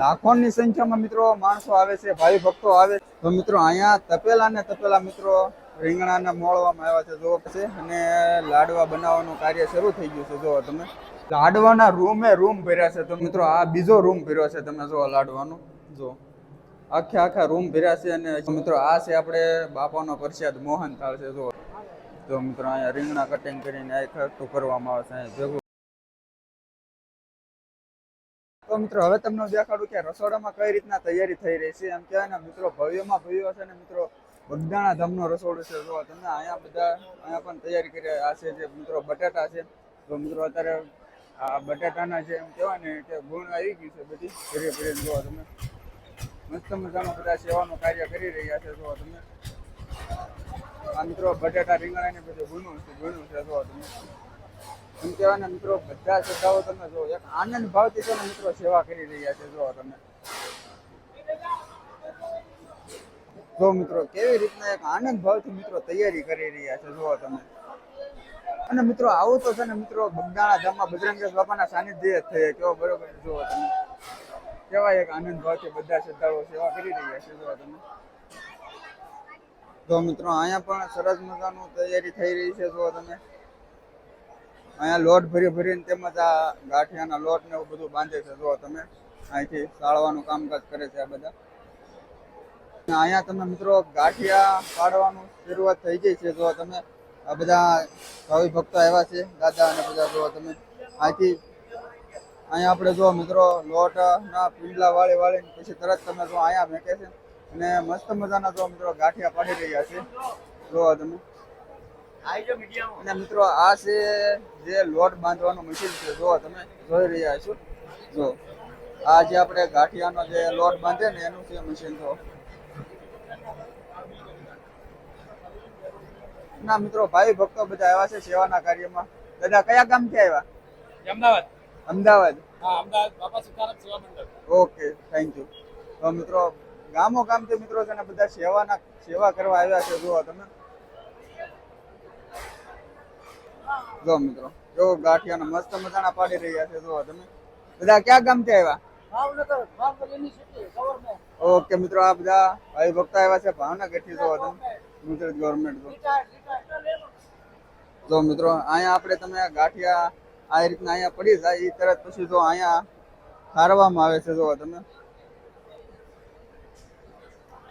લાખોની સંખ્યામાં મિત્રો માણસો આવે છે ભાઈ ભક્તો આવે તો મિત્રો અહીંયા તપેલા ને તપેલા મિત્રો રીંગણાને મોળવામાં આવ્યા છે જોવો છે અને લાડવા બનાવવાનું કાર્ય શરૂ થઈ ગયું છે જોવો તમે. લાડવાના રૂમે રૂમ ભર્યા છે, તો મિત્રો આ બીજો રૂમ ભર્યો છે, તમે જોવો લાડવાનો. જો આખે આખા રૂમ ભર્યા છે અને મિત્રો આ છે આપણે બાપાનો પ્રસાદ મોહન થાળ છે જો તો મિત્રો અહીંયા રીંગણા કટિંગ કરીને આ કરવામાં આવે છે ભેગું તો મિત્રો, હવે તમને દેખાડું કે રસોડામાં કઈ રીતના તૈયારી થઈ રહી છે. એમ કહેવાય ને, મિત્રો, ભવ્યમાં ભવ્ય છે ને, મિત્રો, બગદાણા ધામનો રસોડું છે. જો તમે અહીંયા બધા, અહીંયા પણ તૈયારી કરી આ છે જે મિત્રો બટાટા છે. તો મિત્રો, અત્યારે આ બટાટાના જે એમ કહેવાય ને, કે ગુણ આવી ગયું છે બધી. ફરી ફરીને જોવા તમે મસ્ત મજાનું બધા સેવાનું કાર્ય કરી રહ્યા છે. જો તમે આ મિત્રો, બટાટા રીંગણા ને બધું ગુણું છે ગુણું છે, જો તમે એમ કહેવાના મિત્રો, બધા શ્રદ્ધાઓ તમે જો એક આનંદ ભાવથી છે મિત્રો સેવા કરી રહ્યા છે જો તમે. જો મિત્રો, કેવી રીતના એક આનંદ ભાવથી મિત્રો તૈયારી કરી રહ્યા છે જો તમે. અને મિત્રો, આવું તો છે ને મિત્રો, બગદાણા ધામમાં બજરંગેશ બાપાના સાનિધ્ય થઈ કેવો બરોબર જો તમે. કેવા એક આનંદ ભાવથી બધા શ્રદ્ધાઓ સેવા કરી રહ્યા છે જો તમે. તો મિત્રો, અહીંયા પણ સરસ મજાનું તૈયારી થઈ રહી છે જો તમે. અહીંયા લોટ ભરી ભરીને તેમજ આ ગાંઠિયાના લોટ ને એવું બધું બાંધે છે. જો તમે, અહીંથી સાળવાનું કામકાજ કરે છે આ બધા. અહીંયા તમે મિત્રો ગાંઠિયા પાડવાનું શરૂઆત થઈ ગઈ છે. જો તમે, આ બધા ભાવિ ભક્તો આવ્યા છે, દાદા અને બધા જો તમે. અહીંથી, અહીંયા આપણે જો મિત્રો લોટ ના પીંડલા વાળી વાળીને પછી તરત તમે જો અહીંયા મેકે છે. અને મસ્ત મજાના જો મિત્રો ગાંઠિયા પાડી રહ્યા છે. જો તમે. અને મિત્રો આ છે જે લોટ બાંધવાનું મશીન છે. જો તમે જોઈ રહ્યા છો? જો આ જે આપણે ગાંઠિયાનો જે લોટ બાંધે ને એનું છે મશીન જો ના મિત્રો ભાઈ ભક્તો બધા આવ્યા છે સેવાના કાર્યમાં. દાદા કયા ગામથી આવ્યા? અમદાવાદ. અમદાવાદ. હા અમદાવાદ બાપા સીતારામ સેવા મંડળ. ઓકે થેન્ક યુ તો મિત્રો ગામો ગામથી મિત્રો છે ને બધા સેવાના સેવા કરવા આવ્યા છે. જુઓ તમે. જો મિત્રો જો ગાંઠિયાના મસ્ત મજાના પાડી રહ્યા છે જુઓ તમે. બધા ક્યાં ગામથી આવ્યા? Bhavnagar Bhavnagar university government okay મિત્રો આ બધા ભાઈ ભક્તો આવ્યા છે ભાવનગરથી જુઓ તમે. ગુજરાત ગવર્મેન્ટ જો જો મિત્રો અહીંયા આપણે તમે ગાંઠિયા આ રીતના અહીંયા પડી જાય એ તરત પછી જો અહીંયા ખારવામાં આવે છે જો તમે.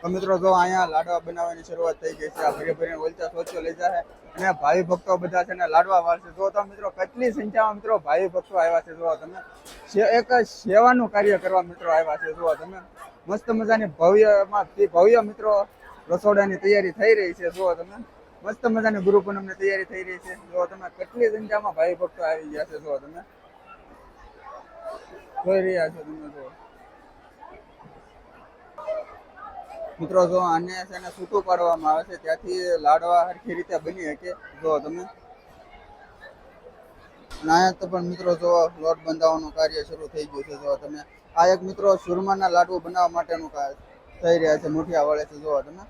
તો મિત્રો જો અહીંયા લાડવા બનાવવાની શરૂઆત થઈ ગઈ છે આ ભરી ભરીને ઓલચા સોચો લઈ જાય અને ભાઈ ભક્તો બધા છે ને લાડવા વાળશે. જો તમે મિત્રો, કેટલી સંખ્યામાં મિત્રો ભાઈ ભક્તો આવ્યા છે જો તમે. એક સેવાનું કાર્ય કરવા મિત્રો આવ્યા છે જો તમે. મસ્ત મજાની ભવ્યમાં ભવ્ય મિત્રો રસોડાની તૈયારી થઈ રહી છે જો તમે. મસ્ત મજાની ગુરુ પૂનમની તૈયારી થઈ રહી છે જો તમે. કેટલી સંખ્યામાં ભાઈ ભક્તો આવી ગયા છે જો તમે. જોઈ રહ્યા છો તમે જો મિત્રો, જો આને છે ને છૂટું પાડવામાં આવે છે, ત્યાંથી લાડવા સરખી રીતે બની શકે. જો તમે નાયક તો પણ મિત્રો, જો લોટ બંધાવવાનું કાર્ય શરૂ થઈ ગયું છે. જો તમે આ એક મિત્રો સુરમાના લાડુ બનાવવા માટેનું કાર્ય થઈ રહ્યા છે, મુઠિયા વળે છે. જો તમે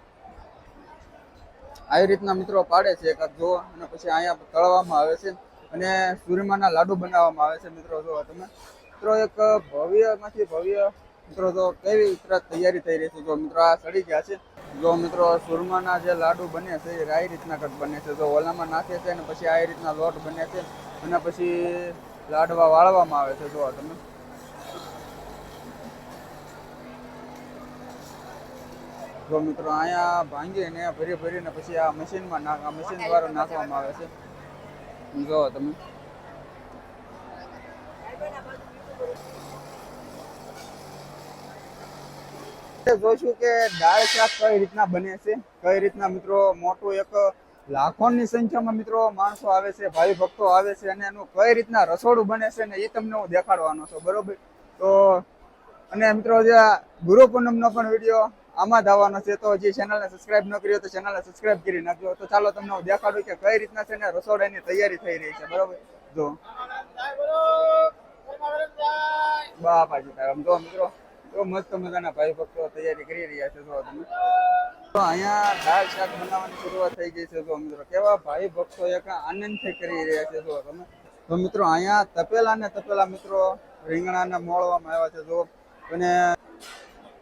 આવી રીતના મિત્રો પાડે છે એક જો, અને પછી અહીંયા તળવામાં આવે છે. અને સુરમાના લાડુ બનાવવામાં આવે છે મિત્રો, જો તમે મિત્રો, એક ભવ્યમાંથી ભવ્ય મિત્રો, તો કેવી તરત તૈયારી થઈ રહી છે? જો મિત્રો, આ સડી ગયા છે. જો મિત્રો, સુરમાના જે લાડુ બને છે, એ આ રીતના કટ બને છે. જો ઓલામાં નાખે છે અને પછી આ રીતના લોટ બને છે અને પછી લાડવા વાળવામાં આવે છે. જો તમે. જો મિત્રો, અહીંયા ભાંગીને ભરી ભરીને પછી આ મશીનમાં નાખ, આ મશીન દ્વારા નાખવામાં આવે છે. જો તમે. જોઈશું કે દાળ શાક કઈ રીતના બને છે કઈ રીતના મિત્રો મોટું એક લાખોની સંખ્યામાં મિત્રો માણસો આવે છે ભાઈ ભક્તો આવે છે અને એનું કઈ રીતના રસોડું બને છે ને એ તમને હું દેખાડવાનો છું બરોબર તો અને મિત્રો જે ગુરુ પૂનમનો પણ વીડિયો આમાં જ છે તો જે ચેનલને સબસ્ક્રાઇબ ન કરી હોય તો ચેનલને સબસ્ક્રાઇબ કરી નાખજો તો ચાલો તમને હું દેખાડું કે કઈ રીતના છે ને રસોડાની તૈયારી થઈ રહી છે બરોબર જો બાપાજી તારામ જો મિત્રો તો મસ્ત મજાના ભાઈ ભક્તો તૈયારી કરી રહ્યા છે જો તમે. તો અહીંયા દાળ શાક બનાવવાની શરૂઆત થઈ ગઈ છે જો મિત્રો. કેવા ભાઈ ભક્તો એક આનંદથી કરી રહ્યા છે જો તમે. તો મિત્રો અહીંયા તપેલા ને તપેલા મિત્રો રીંગણાને મોળવામાં આવ્યા છે જો. અને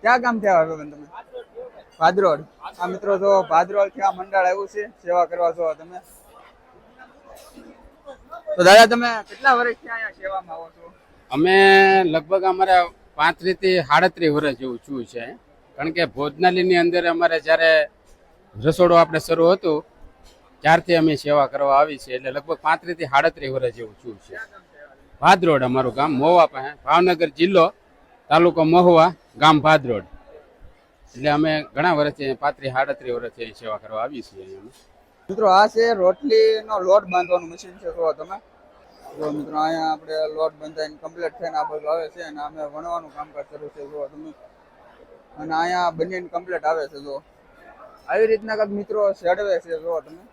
ક્યાં ગામ થયા હવે બેન તમે? ભાદરોડ. આ મિત્રો જો ભાદરોડથી આ મંડળ આવ્યું છે. સેવા કરવા છો તમે. તો દાદા તમે કેટલા વર્ષથી અહીંયા સેવામાં આવો છો? અમે લગભગ અમારે પાંત્રીસથી સાડત્રીસ વર્ષ જેવું છું છે. કારણ કે ભોજનાલયની અંદર અમારે જ્યારે રસોડું આપણે શરૂ હતું, ત્યારથી અમે સેવા કરવા આવી છે એટલે લગભગ પાંત્રીસથી સાડત્રીસ વર્ષ જેવું છું છે. ભાદરોડ અમારું ગામ મહુવા પાસે, ભાવનગર જિલ્લો, તાલુકો મહુવા, ગામ ભાદરોડ એટલે અમે ઘણા વર્ષથી પાંત્રીસ, સાડત્રીસ વર્ષથી સેવા કરવા આવી છીએ. મિત્રો, આ છે રોટલીનો લોટ બાંધવાનું મશીન છે તમે. જો મિત્રો અહીંયા આપણે લોટ બંધાઈને કમ્પ્લીટ થઈને આ બધું આવે છે અને અમે વણવાનું કામકાજ શરૂ છે. જો તમે. અને અહીંયા બંને કમ્પ્લીટ આવે છે જો આવી રીતના કંઈક મિત્રો ચડવે છે જો તમે.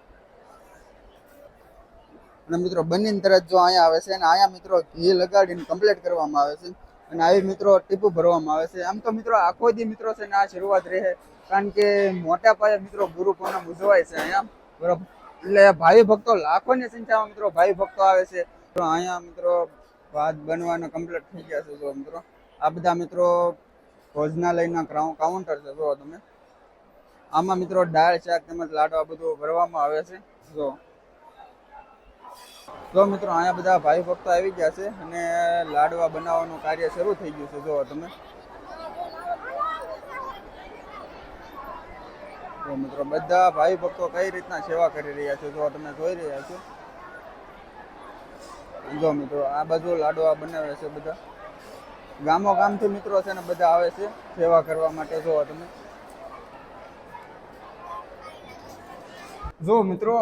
અને મિત્રો બંને તરત જો અહીંયા આવે છે અને અહીંયા મિત્રો ઘી લગાડીને કમ્પ્લીટ કરવામાં આવે છે. અને આવી મિત્રો ટીપું ભરવામાં આવે છે. આમ તો મિત્રો આખો દી મિત્રો છે ને આ શરૂઆત રહે. કારણ કે મોટા પાયે મિત્રો ગુરુ પૂનમ ઉજવાય છે અહીંયા. બરોબર. એટલે ભાઈ ભક્તો લાખોની સંખ્યામાં મિત્રો ભાઈ ભક્તો આવે છે. અહીંયા મિત્રો ભાત બનવાના કમ્પ્લીટ થઈ ગયા છે, જો મિત્રો. આ બધા મિત્રો ભોજનાલયના કાઉન્ટર છે, જો તમે. આમાં મિત્રો દાળ, શાક તેમજ લાડવા બધું ભરવામાં આવે છે, જો. તો મિત્રો, અહીંયા બધા ભાઈ ભક્તો આવી ગયા છે અને લાડવા બનાવવાનું કાર્ય શરૂ થઈ ગયું છે, જો તમે. મિત્રો, બધા ભાઈ ભક્તો કઈ રીતના સેવા કરી રહ્યા છે, જો તમે જોઈ રહ્યા છો. જો મિત્રો, આ બાજુ લાડવા બનાવે છે બધા. ગામો ગામથી મિત્રો છે ને બધા આવે છે સેવા કરવા માટે. જો તમે. જો મિત્રો,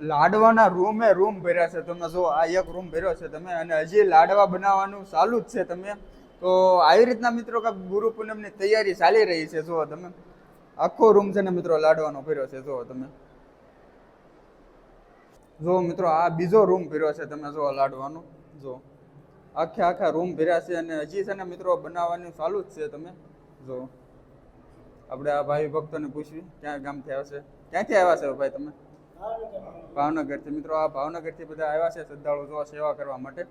લાડવાના રૂમે રૂમ ભર્યા છે તમે. જો, આ એક રૂમ ભર્યો છે તમે. અને હજી લાડવા બનાવવાનું ચાલુ જ છે તમે. તો આવી રીતના મિત્રો કે ગુરુ પૂનમની તૈયારી ચાલી રહી છે. જો તમે. આખો રૂમ છે ને મિત્રો લાડવાનો ભર્યો છે. જો તમે. જો મિત્રો, આ બીજો રૂમ ભર્યો છે તમે જો લાડવાનો જો, આખે આખા રૂમ ભર્યા છે અને હજી છે ને મિત્રો બનાવવાનું ચાલુ જ છે તમે. જો, આપણે આ ભાઈ ભક્તોને પૂછ્યું, ક્યાં ગામથી આવ્યા છે? ક્યાંથી આવ્યા છે ભાઈ તમે? ભાવનગરથી. મિત્રો, આ ભાવનગરથી બધા આવ્યા છે શ્રદ્ધાળુ, જો સેવા કરવા માટે.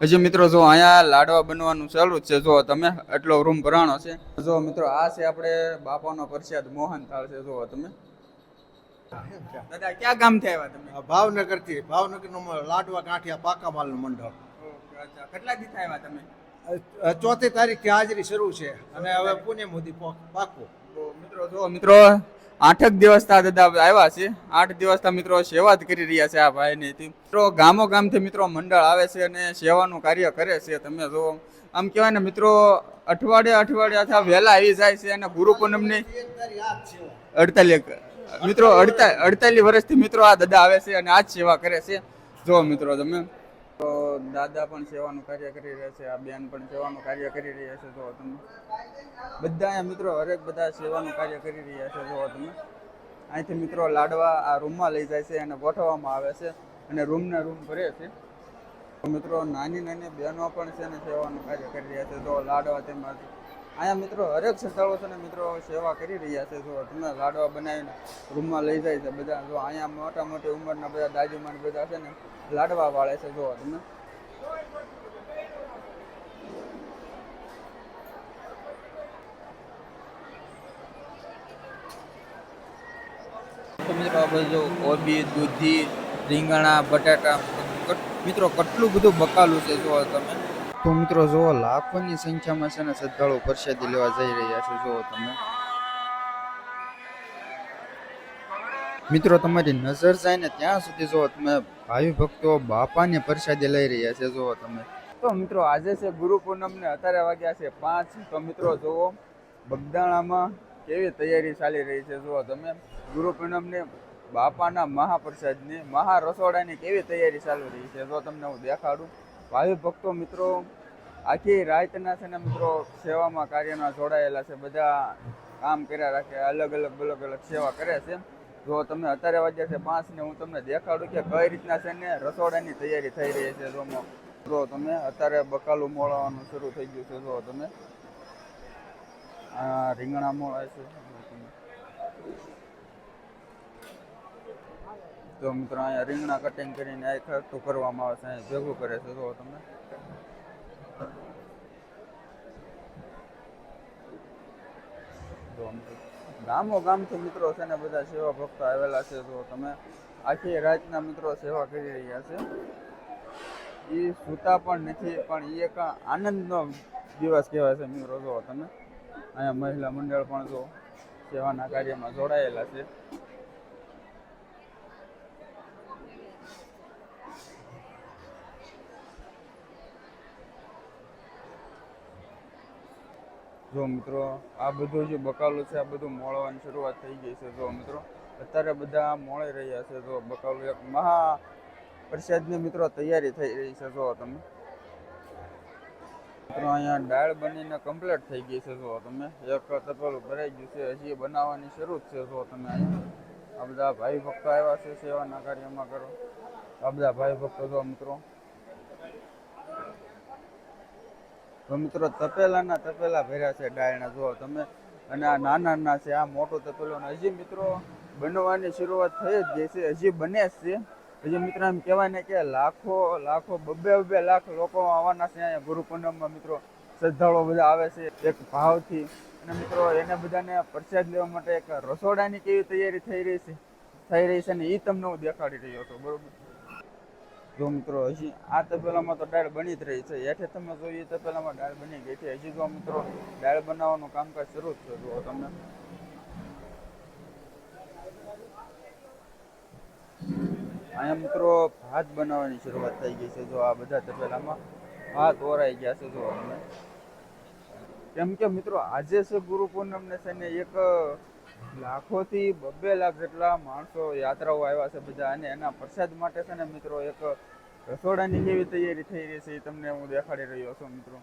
હજી મિત્રો, જો અહીંયા લાડવા બનવાનું ચાલુ જ છે. જો તમે એટલો રૂમ ભરાણો છે. જો મિત્રો, આ છે આપણે બાપાનો પ્રસાદ મોહન થાળ છે. જો તમે. દાદા ક્યાં ગામથી આવ્યા તમે? ભાવનગરથી. ભાવનગરનું લાડવા ગાંઠિયા પાકા માલનું મંડળ કેટલા દિવસ આવ્યા તમે? ચોથી તારીખથી હાજરી શરૂ છે. અને હવે પુણે મોદી પાકું. મિત્રો જો મિત્રો આઠક દિવસ તા દાદા આવ્યા છે. આઠ દિવસ તા મિત્રો સેવા જ કરી રહ્યા છે આ ભાઈની મિત્રો ગામો ગામથી મિત્રો મંડળ આવે છે અને સેવાનું કાર્ય કરે છે. તમે જો આમ કહેવાય ને મિત્રો અઠવાડિયા અઠવાડિયા વહેલા આવી જાય છે અને ગુરુ પૂનમની અડતાલીસ મિત્રો, અડતા અડતાલીસ વર્ષથી મિત્રો આ દાદા આવે છે અને આ જ સેવા કરે છે. જો મિત્રો તમે, તો દાદા પણ સેવાનું કાર્ય કરી રહ્યા છે, આ બેન પણ સેવાનું કાર્ય કરી રહ્યા છે, જો તમે. બધા અહીંયા મિત્રો, હરેક બધા સેવાનું કાર્ય કરી રહ્યા છે, જો તમે. અહીંથી મિત્રો લાડવા આ રૂમમાં લઈ જાય છે અને ગોઠવવામાં આવે છે અને રૂમને રૂમ ભરે છે. મિત્રો નાની નાની બહેનો પણ છે ને સેવાનું કાર્ય કરી રહ્યા છે. જો લાડવા તેમજ અહીંયા મિત્રો હરેક શ્રદ્ધાળુ છે ને મિત્રો સેવા કરી રહ્યા છે. જો તમે લાડવા બનાવીને રૂમમાં લઈ જાય છે બધા, જો અહીંયા મોટા મોટી ઉંમરના બધા દાદીમાન બધા છે ને લાડવા વાળે છે, જો તમે મિત્રો જો કોબી, દૂધી, રીંગણા, બટાટા મિત્રો કેટલું બધું બકાલું છે જો તમે. તો મિત્રો જો લાખોની સંખ્યામાં છે ને શ્રદ્ધાળુ પ્રસાદી લેવા જઈ રહ્યા છે. જો તમે. મિત્રો, તમારી નજર જાય ને ત્યાં સુધી જો તમે. ભાવિ ભક્તો બાપાને પ્રસાદી લઈ રહ્યા છે. જો તમે. તો મિત્રો, આજે છે ગુરુ પૂનમ ને અત્યારે વાગ્યા છે પાંચ. તો મિત્રો, જુઓ, બગદાણામાં કેવી તૈયારી ચાલી રહી છે. જુઓ તમે. ગુરુ પૂનમને બાપાના મહાપ્રસાદની મહા રસોડાની કેવી તૈયારી ચાલી રહી છે. જો તમને હું દેખાડું. ભાવિ ભક્તો મિત્રો, આખી રાતના છે ને મિત્રો સેવામાં કાર્યમાં જોડાયેલા છે, બધા કામ કર્યા રાખે, અલગ અલગ અલગ અલગ સેવા કરે છે. જો તમે અત્યારે વાગ્યા છે પાંચ ને હું તમને દેખાડું કે કઈ રીતના છે ને રસોડાની તૈયારી થઈ રહી છે, જો જો તમે અત્યારે બકાલું મોળવાનું શરૂ થઈ ગયું છે, જો તમે રીંગણા મોળાય છે તો મિત્રો અહીંયા રીંગણા કટિંગ કરીને આ એકઠું કરવામાં આવે છે, અહીંયા ભેગું કરે છે. જો તમે ગામો ગામથી મિત્રો છે ને બધા સેવા ભક્તો આવેલા છે. તો તમે. આખી રાતના મિત્રો સેવા કરી રહ્યા છે. એ સૂતા પણ નથી, પણ એ એક આનંદનો દિવસ કહેવાય છે મિત્રો. જો તમે. અહીંયા મહિલા મંડળ પણ જો સેવાના કાર્યમાં જોડાયેલા છે. જો મિત્રો, આ બધું જે બકાલું છે, આ બધું મોળવાની શરૂઆત થઈ ગઈ છે. જો મિત્રો, અત્યારે બધા મોળી રહ્યા છે. જો બકાલું એક મહા પ્રસાદની મિત્રો તૈયારી થઈ રહી છે. જો તમે મિત્રો, અહીંયા દાળ બનીને કમ્પ્લીટ થઈ ગઈ છે. જો તમે એક તપેલું ભરાઈ ગયું છે. હજી બનાવવાની શરૂ જ છે. જો તમે અહીંયા આ બધા ભાઈ ભક્તો આવ્યા છે. સેવાના કાર્યમાં કરો. આ બધા ભાઈ ભક્તો જો મિત્રો તો મિત્રો તપેલાના તપેલા ભર્યા છે ડાયણા જો તમે. અને આ નાના નાના છે, આ મોટો તપેલો. અને હજી મિત્રો બનવાની શરૂઆત થઈ જ ગઈ છે, હજી બને જ છે. હજી મિત્રો એમ કહેવાય ને કે લાખો લાખો, બબે બબે લાખ લોકો આવવાના છે અહીંયા ગુરુ પૂનમમાં, મિત્રો. શ્રદ્ધાળુઓ બધા આવે છે, એક ભાવથી. અને મિત્રો એને બધાને પ્રસાદ લેવા માટે એક રસોડાની કેવી તૈયારી થઈ રહી છે? થઈ રહી છે ને એ તમને હું દેખાડી રહ્યો છું, બરોબર? જો મિત્રો, હજી આ તપેલામાં તો દાળ બની જ રહી છે. હેઠે તમે જોઈએ તપેલામાં દાળ બની ગઈ છે. હજી જો મિત્રો, દાળ બનાવવાનું કામકાજ શરૂ જ છે. જુઓ તમે અહીંયા મિત્રો, ભાત બનાવવાની શરૂઆત થઈ ગઈ છે. જો આ બધા તપેલામાં ભાત ઓરાઈ ગયા છે. જો અમને કેમ કે મિત્રો, આજે છે ગુરુ પૂનમને છે ને એક લાખોથી બબ્બે લાખ જેટલા માણસો યાત્રાઓ આવ્યા છે બધા અને એના પ્રસાદ માટે છે ને મિત્રો એક રસોડાની કેવી તૈયારી થઈ રહી છે એ તમને હું દેખાડી રહ્યો છું મિત્રો.